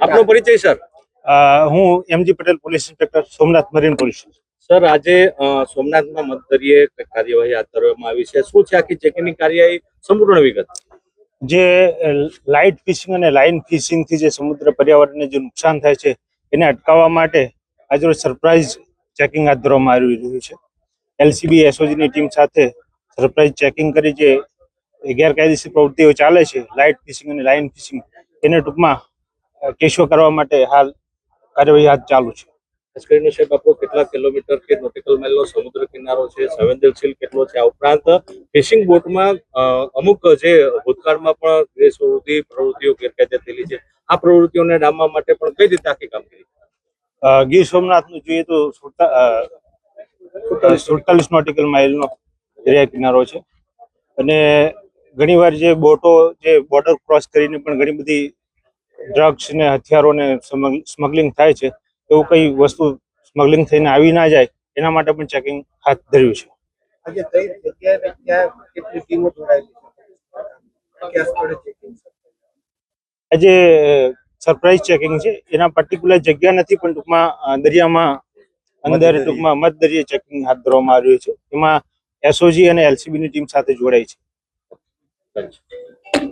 આપનો પરિચય સર? હું M G Patel police inspector Somnath marine police sir આજે સોમનાથમાં મતદરીએ કાર્યવાહી હાથ ધરવામાં આવી છે. શું છે આખી ચેકિંગની કાર્યવાહી સંપૂર્ણ વિગત? જે લાઇટ ફિશિંગ અને લાઇન ફિશિંગથી જે સમુદ્ર પર્યાવરણને જે નુકસાન થાય છે એને અટકાવવા માટે આજરોજ સરપ્રાઇઝ ચેકિંગ હાથ ધરવામાં આવી રહ્યું છે. એલસીબી એસઓજીની ટીમ સાથે સરપ્રાઇઝ ચેકિંગ કરી જે ગેરકાયદેસર પ્રવૃત્તિઓ ચાલે છે લાઇટ ફિશિંગ અને લાઇન ફિશિંગ એને ટૂંકમાં કેશો કરવા માટે હાલ કાર્યવાહી હાથ ચાલુ છે. ખાસ કરીને સાહેબ આપણો કેટલા કિલોમીટર કે નોટિકલ માઇલનો સમુદ્ર કિનારો છે સંવેદનશીલ કેટલો છે આ ઉપરાંત ફિશિંગ બોટમાં અમુક જે ભૂતકાળમાં પણ દેશ પ્રવૃત્તિ પ્રવૃત્તિઓ ગેરકાયદે થયેલી છે આ પ્રવૃત્તિઓને ડામવા માટે પણ કઈ રીતે આખી કામગીરી? અ, ગીર સોમનાથનું જોઈએ તો સુડતાલીસ. નોટિકલ માઇલનો દરિયા કિનારો છે. અને ઘણીવાર જે બોટો જે બોર્ડર ક્રોસ કરીને પણ ઘણી બધી ડ્રગ્સ ને હથિયારોને સ્મગલિંગ થાય છે એવું કઈ વસ્તુ સ્મગલિંગ થઈને આવી ના જાય એના માટે પણ ચેકિંગ હાથ ધર્યું છે. આજે ચેકિંગ સરપ્રાઇઝ ચેકિંગ છે? એના પર્ટિક્યુલર જગ્યા નથી પણ ટૂંકમાં દરિયામાં અંદર ટૂંકમાં મધ દરિયે ચેકિંગ હાથ ધરવામાં આવ્યું છે. એમાં એસઓજી અને એલસીબી ની ટીમ સાથે જોડાઈ છે.